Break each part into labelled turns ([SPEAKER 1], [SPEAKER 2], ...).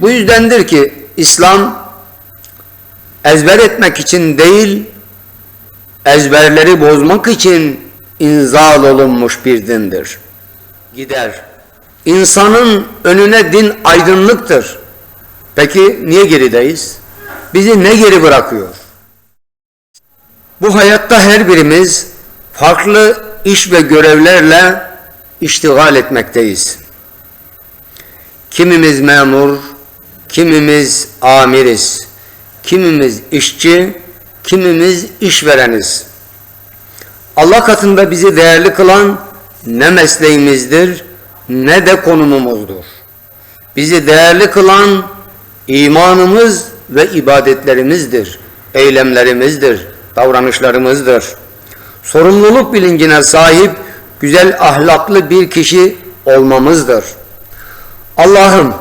[SPEAKER 1] Bu yüzdendir ki İslam ezber etmek için değil, ezberleri bozmak için inzal olunmuş bir dindir. Gider. İnsanın önüne din aydınlıktır. Peki niye gerideyiz? Bizi ne geri bırakıyor? Bu hayatta her birimiz farklı iş ve görevlerle iştigal etmekteyiz. Kimimiz memur, kimimiz amiriz, kimimiz işçi, kimimiz işvereniz. Allah katında bizi değerli kılan ne mesleğimizdir ne de konumumuzdur. Bizi değerli kılan imanımız ve ibadetlerimizdir, eylemlerimizdir, davranışlarımızdır. Sorumluluk bilincine sahip güzel ahlaklı bir kişi olmamızdır. Allah'ım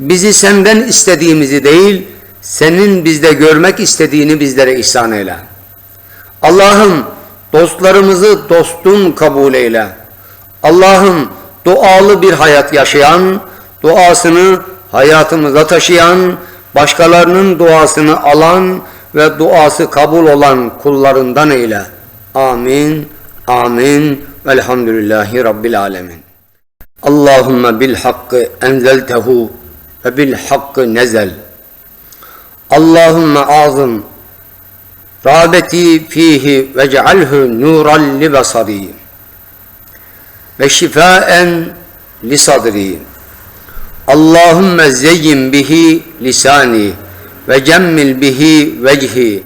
[SPEAKER 1] bizi senden istediğimizi değil, senin bizde görmek istediğini bizlere ihsan eyle. Allah'ım dostlarımızı dostun kabul eyle. Allah'ım dualı bir hayat yaşayan, duasını hayatımıza taşıyan, başkalarının duasını alan ve duası kabul olan kullarından eyle. Amin, amin, velhamdülillahi rabbil alemin. Allahümme bil hakkı enzeltehu فبالحق نزل. اللهم أعظم رغبتي فيه واجعله نورا لبصري وشفاء لصدري. اللهم زين به لساني وجمل به وجهي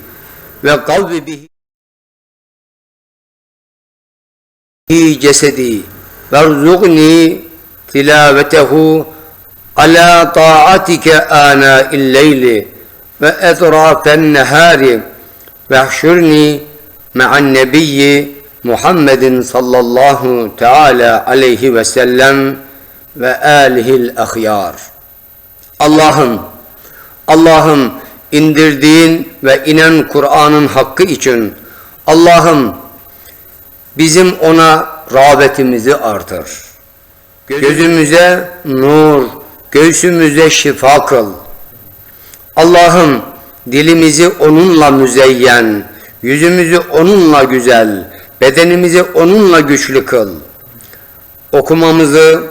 [SPEAKER 1] وقوي به جسدي. وارزقني تلاوته ala ta'atike ana illeyli ve etrafen nehari ve hşurni ma'an nebiyyi Muhammedin sallallahu teala aleyhi ve sellem ve alihil ahyar. Allah'ım, Allah'ım indirdiğin ve inen Kur'an'ın hakkı için Allah'ım bizim ona rağbetimizi artır. Gözümüze nur, göğsümüze şifa kıl. Allah'ım dilimizi onunla müzeyyen, yüzümüzü onunla güzel, bedenimizi onunla güçlü kıl. Okumamızı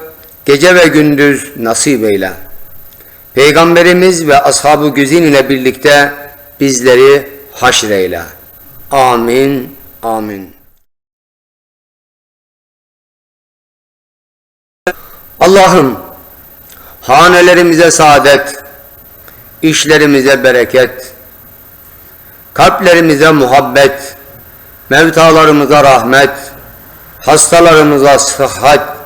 [SPEAKER 1] gece ve gündüz nasip eyle. Peygamberimiz ve ashab-ı güzin ile birlikte bizleri haşreyle. Amin, amin. Allah'ım hanelerimize saadet, işlerimize bereket, kalplerimize muhabbet, mevtalarımıza rahmet, hastalarımıza sıhhat,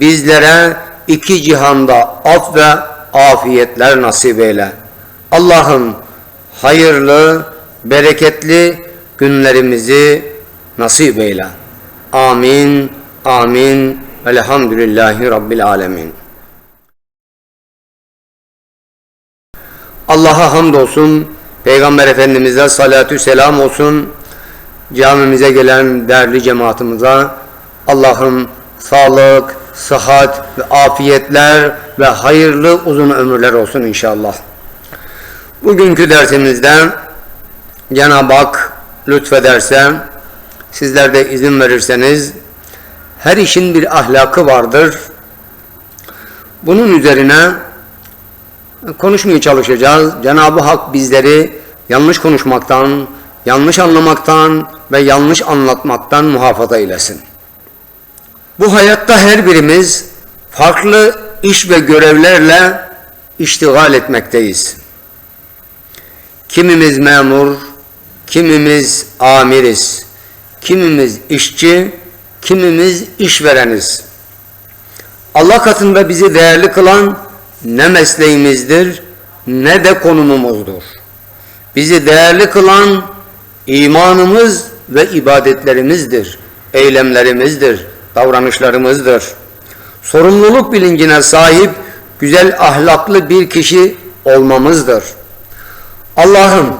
[SPEAKER 1] bizlere iki cihanda af ve afiyetler nasip eyle. Allah'ım hayırlı, bereketli günlerimizi nasip eyle. Amin, amin. Velhamdülillahi Rabbil alemin. Allah'a hamdolsun, Peygamber Efendimiz'e salatü selam olsun, camimize gelen değerli cemaatimize Allah'ım sağlık, sıhhat ve afiyetler ve hayırlı uzun ömürler olsun inşallah. Bugünkü dersimizde Cenab-ı Hak lütfederse, sizler de izin verirseniz, her işin bir ahlakı vardır. Bunun üzerine konuşmaya çalışacağız. Cenab-ı Hak bizleri yanlış konuşmaktan, yanlış anlamaktan ve yanlış anlatmaktan muhafaza eylesin. Bu hayatta her birimiz farklı iş ve görevlerle iştigal etmekteyiz. Kimimiz memur, kimimiz amiriz, kimimiz işçi, kimimiz işvereniz. Allah katında bizi değerli kılan ne mesleğimizdir ne de konumumuzdur. Bizi değerli kılan imanımız ve ibadetlerimizdir, eylemlerimizdir, davranışlarımızdır. Sorumluluk bilincine sahip güzel ahlaklı bir kişi olmamızdır. Allah'ım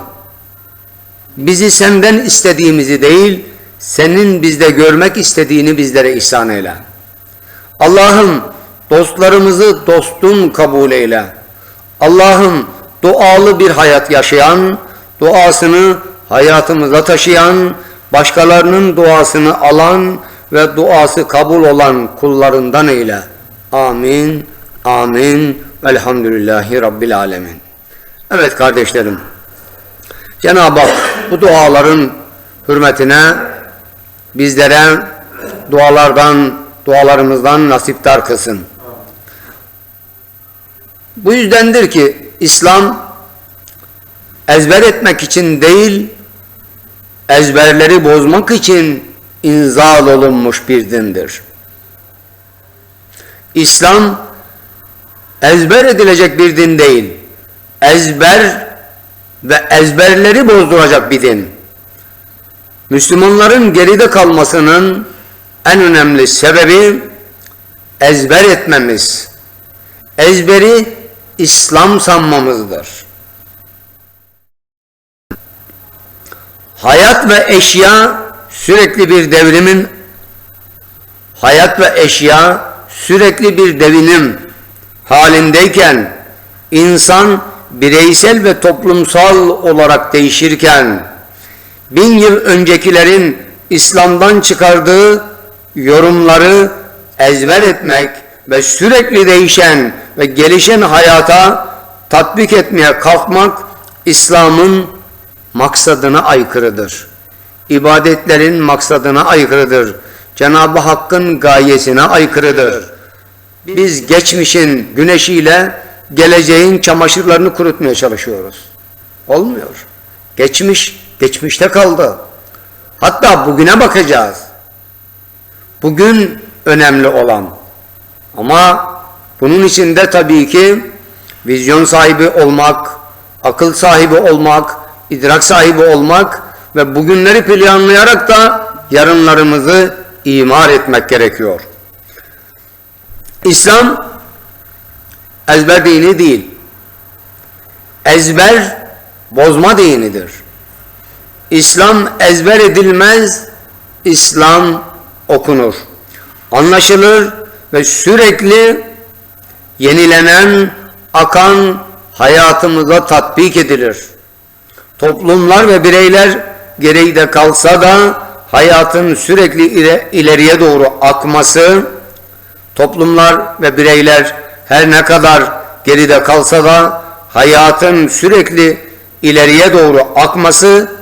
[SPEAKER 1] bizi senden istediğimizi değil, senin bizde görmek istediğini bizlere ihsan eyle. Allah'ım dostlarımızı dostun kabul eyle. Allah'ım dualı bir hayat yaşayan, duasını hayatımıza taşıyan, başkalarının duasını alan ve duası kabul olan kullarından eyle. Amin, amin, velhamdülillahi rabbil alemin. Evet kardeşlerim, Cenab-ı Hak bu duaların hürmetine bizlere dualardan, dualarımızdan nasiptar kılsın. Bu yüzdendir ki İslam ezber etmek için değil, ezberleri bozmak için inzal olunmuş bir dindir. İslam ezber edilecek bir din değil, ezber ve ezberleri bozduracak bir din. Müslümanların geride kalmasının en önemli sebebi ezber etmemiz. Ezberi İslam sanmamızdır. Hayat ve eşya sürekli bir devrimin hayat ve eşya sürekli bir devinim halindeyken insan bireysel ve toplumsal olarak değişirken bin yıl öncekilerin İslam'dan çıkardığı yorumları ezber etmek ve sürekli değişen ve gelişen hayata tatbik etmeye kalkmak İslam'ın maksadına aykırıdır. İbadetlerin maksadına aykırıdır. Cenab-ı Hakk'ın gayesine aykırıdır. Biz geçmişin güneşiyle geleceğin çamaşırlarını kurutmaya çalışıyoruz. Olmuyor. Geçmiş, geçmişte kaldı. Hatta bugüne bakacağız. Bugün önemli olan. Ama bunun içinde tabii ki vizyon sahibi olmak, akıl sahibi olmak, idrak sahibi olmak ve bugünleri planlayarak da yarınlarımızı imar etmek gerekiyor. İslam ezber dini değil. Ezber bozma dinidir. İslam ezber edilmez, İslam okunur. Anlaşılır ve sürekli yenilenen, akan hayatımıza tatbik edilir. Toplumlar ve bireyler geride kalsa da hayatın sürekli ileriye doğru akması, toplumlar ve bireyler her ne kadar geride kalsa da hayatın sürekli ileriye doğru akması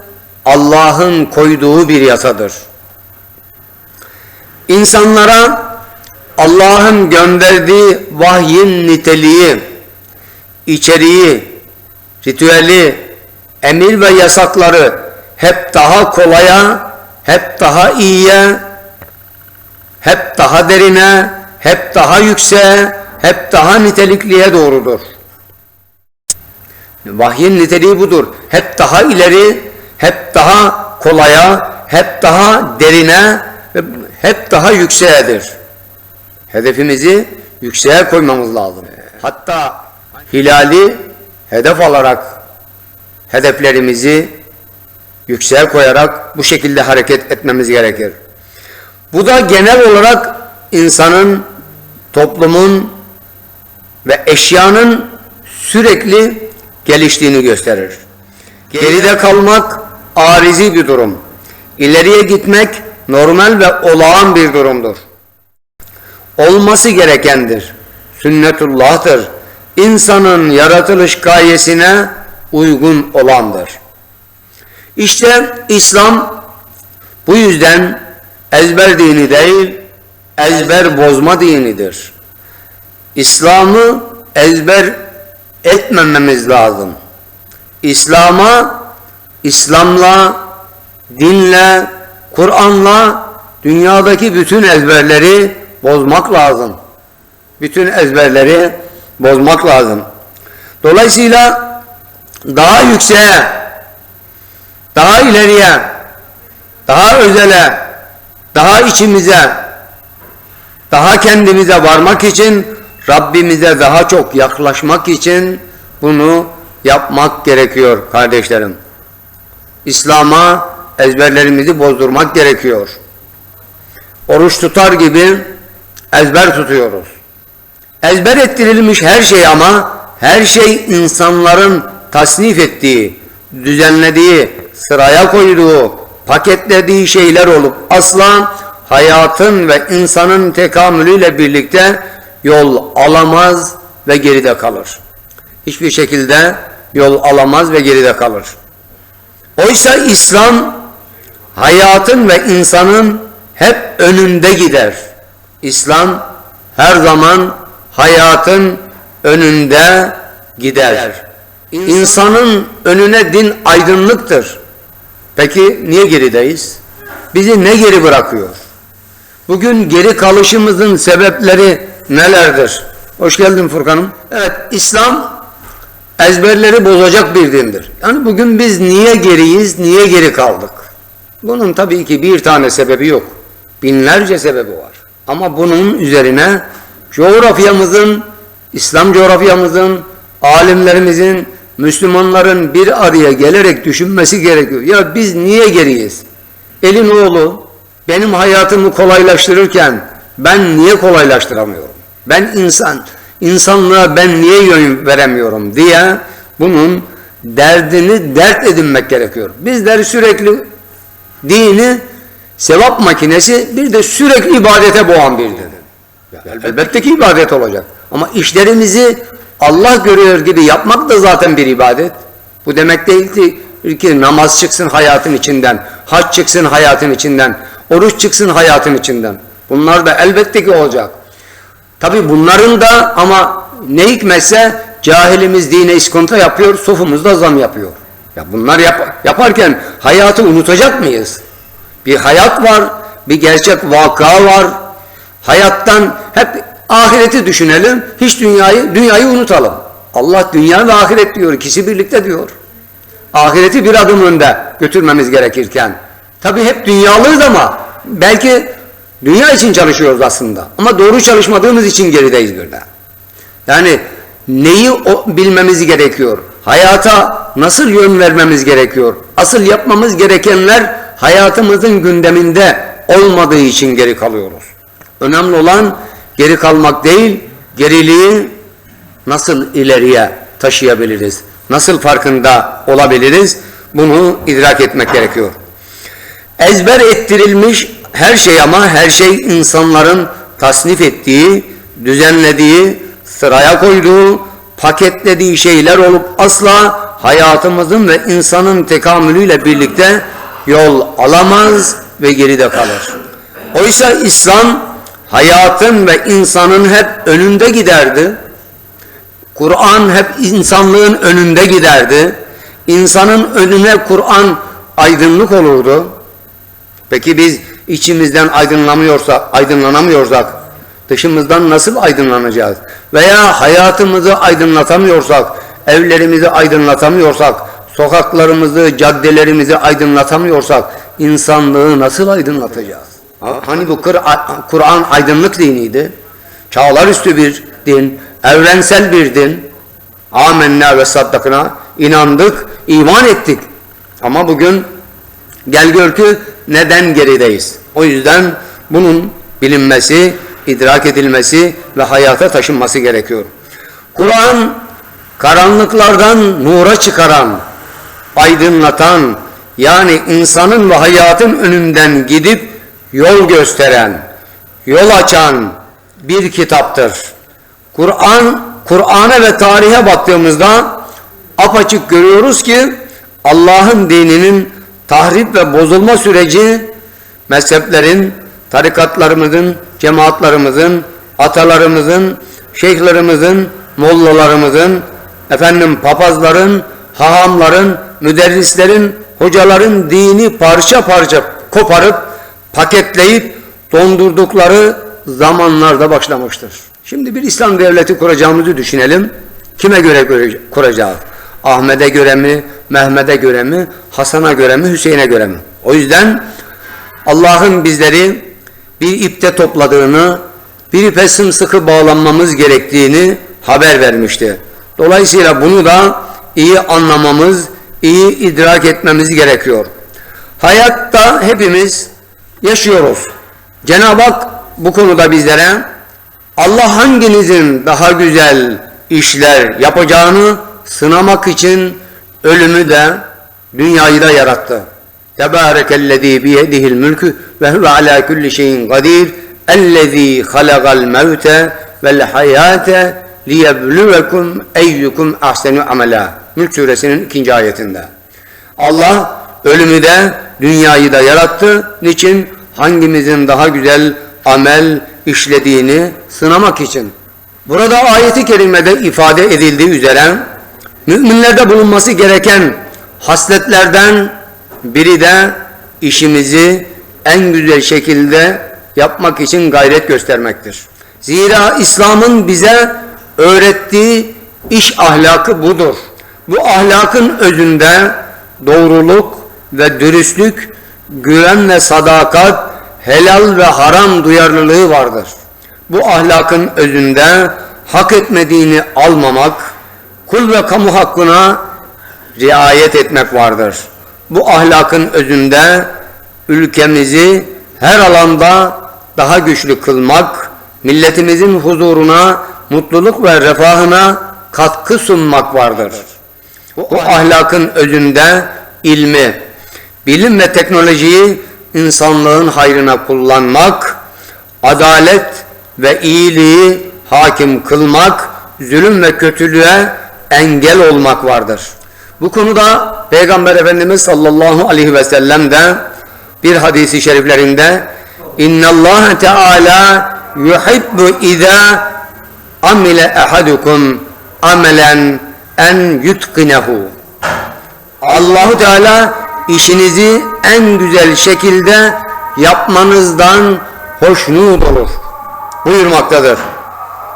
[SPEAKER 1] Allah'ın koyduğu bir yasadır. İnsanlara Allah'ın gönderdiği vahyin niteliği, içeriği, ritüeli, emir ve yasakları hep daha kolaya, hep daha iyiye, hep daha derine, hep daha yükseğe, hep daha nitelikliye doğrudur. Vahyin niteliği budur. Hep daha ileri, hep daha kolaya, hep daha derine hep daha yükseğedir. Hedefimizi yükseğe koymamız lazım. Hatta hilali hedef alarak hedeflerimizi yükseğe koyarak bu şekilde hareket etmemiz gerekir. Bu da genel olarak insanın, toplumun ve eşyanın sürekli geliştiğini gösterir. Geride kalmak arizi bir durum. İleriye gitmek normal ve olağan bir durumdur. Olması gerekendir. Sünnetullah'tır. İnsanın yaratılış gayesine uygun olandır. İşte İslam bu yüzden ezber dini değil, ezber bozma dinidir. İslam'ı ezber etmememiz lazım. İslam'a, İslam'la, dinle, Kur'an'la dünyadaki bütün ezberleri bozmak lazım. Bütün ezberleri bozmak lazım. Dolayısıyla daha yükseğe, daha ileriye, daha özele, daha içimize, daha kendimize varmak için, Rabbimize daha çok yaklaşmak için bunu yapmak gerekiyor kardeşlerim. İslam'a ezberlerimizi bozdurmak gerekiyor. Oruç tutar gibi ezber tutuyoruz. Ezber ettirilmiş her şey ama her şey insanların tasnif ettiği, düzenlediği, sıraya koyduğu, paketlediği şeyler olup asla hayatın ve insanın tekamülüyle birlikte yol alamaz ve geride kalır. Hiçbir şekilde yol alamaz ve geride kalır. Oysa İslam hayatın ve insanın hep önünde gider. İslam her zaman hayatın önünde gider. İnsanın önüne din aydınlıktır. Peki niye gerideyiz? Bizi ne geri bırakıyor? Bugün geri kalışımızın sebepleri nelerdir? Hoş geldin Furkan'ım. Evet, İslam ezberleri bozacak bir dindir. Yani bugün biz niye geriyiz, niye geri kaldık? Bunun tabii ki bir tane sebebi yok. Binlerce sebebi var. Ama bunun üzerine coğrafyamızın, İslam coğrafyamızın, alimlerimizin, Müslümanların bir araya gelerek düşünmesi gerekiyor. Ya biz niye geriyiz? Elin oğlu benim hayatımı kolaylaştırırken ben niye kolaylaştıramıyorum? Ben insan, insanlığa ben niye yön veremiyorum diye bunun derdini dert edinmek gerekiyor. Bizler sürekli dini sevap makinesi bir de sürekli ibadete boğan bir. Elbette ki ibadet olacak. Ama işlerimizi Allah görüyor gibi yapmak da zaten bir ibadet. Bu demek değil ki, namaz çıksın hayatın içinden, hac çıksın hayatın içinden, oruç çıksın hayatın içinden. Bunlar da elbette ki olacak. Tabi bunların da ama ne hikmetse cahilimiz dine iskonto yapıyor, sofumuz da zam yapıyor. Ya bunlar yap yaparken hayatı unutacak mıyız? Bir hayat var, bir gerçek vaka var. Hayattan hep ahireti düşünelim, hiç dünyayı dünyayı unutalım. Allah dünya ve ahiret diyor, ikisi birlikte diyor. Ahireti bir adım önde götürmemiz gerekirken. Tabi hep dünyalıyız ama belki dünya için çalışıyoruz aslında. Ama doğru çalışmadığımız için gerideyiz bir de. Yani neyi bilmemiz gerekiyor? Hayata nasıl yön vermemiz gerekiyor? Asıl yapmamız gerekenler hayatımızın gündeminde olmadığı için geri kalıyoruz. Önemli olan geri kalmak değil, geriliği nasıl ileriye taşıyabiliriz? Nasıl farkında olabiliriz? Bunu idrak etmek gerekiyor. Ezber ettirilmiş her şey ama her şey insanların tasnif ettiği, düzenlediği, sıraya koyduğu, paketlediği şeyler olup asla hayatımızın ve insanın tekamülüyle birlikte yol alamaz ve geride kalır. Oysa İslam hayatın ve insanın hep önünde giderdi. Kur'an hep insanlığın önünde giderdi. İnsanın önüne Kur'an aydınlık olurdu. Peki biz içimizden aydınlamıyorsak, aydınlanamıyorsak dışımızdan nasıl aydınlanacağız? Veya hayatımızı aydınlatamıyorsak, evlerimizi aydınlatamıyorsak, sokaklarımızı, caddelerimizi aydınlatamıyorsak insanlığı nasıl aydınlatacağız? Hani bu Kur'an aydınlık diniydi. Çağlar üstü bir din, evrensel bir din. Amenna ve saddakına inandık, iman ettik. Ama bugün gel gör ki neden gerideyiz? O yüzden bunun bilinmesi, idrak edilmesi ve hayata taşınması gerekiyor. Kur'an karanlıklardan nura çıkaran, aydınlatan, yani insanın ve hayatın önünden gidip yol gösteren, yol açan bir kitaptır. Kur'an, Kur'an'a ve tarihe baktığımızda apaçık görüyoruz ki Allah'ın dininin tahrip ve bozulma süreci mezheplerin, tarikatlarımızın, cemaatlarımızın, atalarımızın, şeyhlerimizin, mollalarımızın, efendim papazların, hahamların, müderrislerin, hocaların dini parça parça koparıp, paketleyip dondurdukları zamanlarda başlamıştır. Şimdi bir İslam devleti kuracağımızı düşünelim. Kime göre kuracağız? Ahmet'e göre mi, Mehmet'e göre mi, Hasan'a göre mi, Hüseyin'e göre mi? O yüzden Allah'ın bizleri bir ipte topladığını, bir ipe sımsıkı bağlanmamız gerektiğini haber vermişti. Dolayısıyla bunu da iyi anlamamız, iyi idrak etmemiz gerekiyor. Hayatta hepimiz yaşıyoruz. Cenab-ı Hak bu konuda bizlere Allah hanginizin daha güzel işler yapacağını sınamak için ölümü de dünyayı da yarattı. Tebârekellezî biyedihil mülkü ve huve alâ kulli şeyin kadir. Ellezî halagal mevte vel hayâte liyebluvekum eyyukum ahsenu amela. Mülk suresinin ikinci ayetinde. Allah ölümü de dünyayı da yarattı. Niçin? Hangimizin daha güzel amel işlediğini sınamak için. Burada ayeti kerimede ifade edildiği üzere müminlerde bulunması gereken hasletlerden biri de işimizi en güzel şekilde yapmak için gayret göstermektir. Zira İslam'ın bize öğrettiği iş ahlakı budur. Bu ahlakın özünde doğruluk ve dürüstlük, güven ve sadakat, helal ve haram duyarlılığı vardır. Bu ahlakın özünde hak etmediğini almamak, kul ve kamu hakkına riayet etmek vardır. Bu ahlakın özünde ülkemizi her alanda daha güçlü kılmak, milletimizin huzuruna, mutluluk ve refahına katkı sunmak vardır. Bu ahlakın özünde ilmi, bilim ve teknolojiyi insanlığın hayrına kullanmak, adalet ve iyiliği hakim kılmak, zulüm ve kötülüğe engel olmak vardır. Bu konuda Peygamber Efendimiz sallallahu aleyhi ve sellem de bir hadisi şeriflerinde İnna Allah Teala yuhibbu iza amile ahadukum amelen en yutkinehu. Allahu Teala işinizi en güzel şekilde yapmanızdan hoşnut olur buyurmaktadır.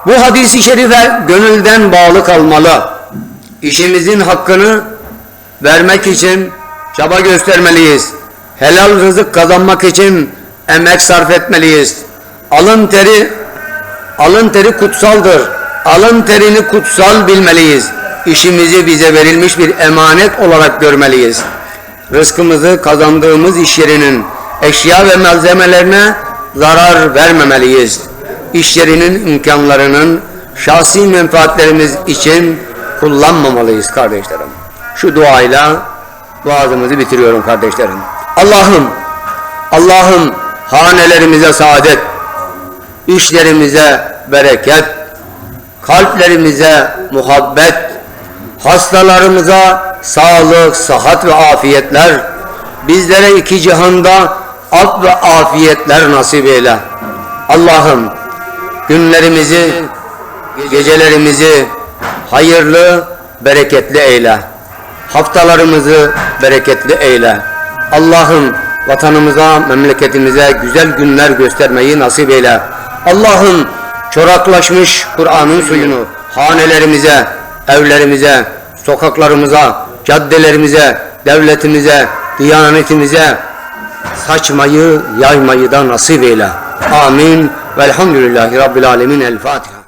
[SPEAKER 1] Bu hadisi şerife gönülden bağlı kalmalı. İşimizin hakkını vermek için çaba göstermeliyiz. Helal rızık kazanmak için emek sarf etmeliyiz. Alın teri alın teri kutsaldır. Alın terini kutsal bilmeliyiz. İşimizi bize verilmiş bir emanet olarak görmeliyiz. Rızkımızı kazandığımız iş yerinin eşya ve malzemelerine zarar vermemeliyiz. İş yerinin imkanlarının şahsi menfaatlerimiz için kullanmamalıyız kardeşlerim. Şu duayla vaazımızı bitiriyorum kardeşlerim. Allah'ım, Allah'ım hanelerimize saadet, işlerimize bereket, kalplerimize muhabbet, hastalarımıza sağlık, sıhhat ve afiyetler, bizlere iki cihanda af ve afiyetler nasip eyle. Allah'ım günlerimizi, gecelerimizi hayırlı, bereketli eyle. Haftalarımızı bereketli eyle. Allah'ım vatanımıza, memleketimize güzel günler göstermeyi nasip eyle. Allah'ım çoraklaşmış Kur'an'ın suyunu hanelerimize, evlerimize, sokaklarımıza, caddelerimize, devletimize, diyanetimize saçmayı, yaymayı da nasip eyle. Amin. Velhamdülillahi Rabbil Alemin. El Fatiha.